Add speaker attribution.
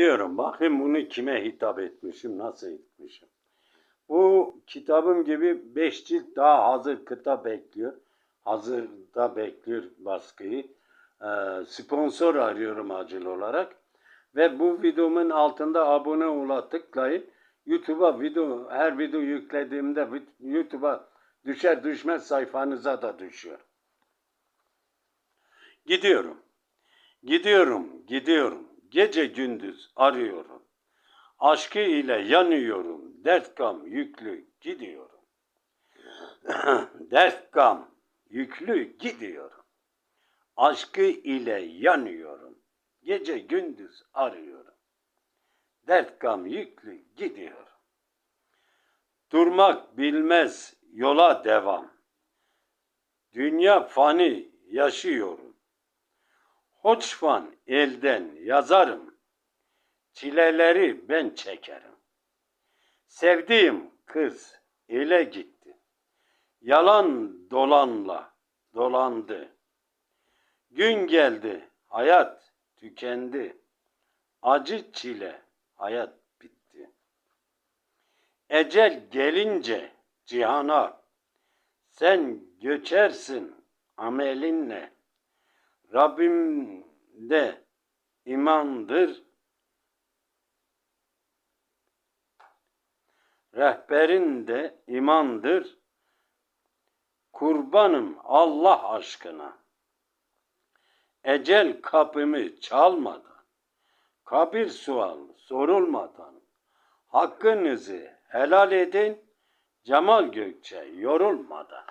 Speaker 1: Diyorum bakayım bunu kime hitap etmişim, nasıl etmişim. Bu kitabım gibi 5 cilt daha hazır kıta bekliyor. Hazırda bekliyor baskıyı. Ee, sponsor arıyorum acil olarak. Ve bu videomun altında abone ola tıklayın. YouTube'a video, her video yüklediğimde YouTube'a düşer düşmez sayfanıza da düşüyor. Gidiyorum. Gidiyorum, gidiyorum. Gece gündüz arıyorum. Aşkı ile yanıyorum. Dert gam yüklü gidiyorum. Dert gam yüklü gidiyorum. Aşkı ile yanıyorum. Gece gündüz arıyorum. Dert gam yüklü gidiyorum. Durmak bilmez yola devam. Dünya fani yaşıyorum. Hoçfan elden yazarım. Çileleri ben çekerim. Sevdiğim kız ele gitti. Yalan dolanla dolandı. Gün geldi, hayat tükendi. Acı çile, hayat bitti. Ecel gelince cihana sen göçersin amelinle. Rabbim de imandır. Rehberin de imandır. Kurbanım Allah aşkına. Ecel kapımı çalmadan, kabir sual sorulmadan, hakkınızı helal edin, Cemal Gökçe yorulmadan.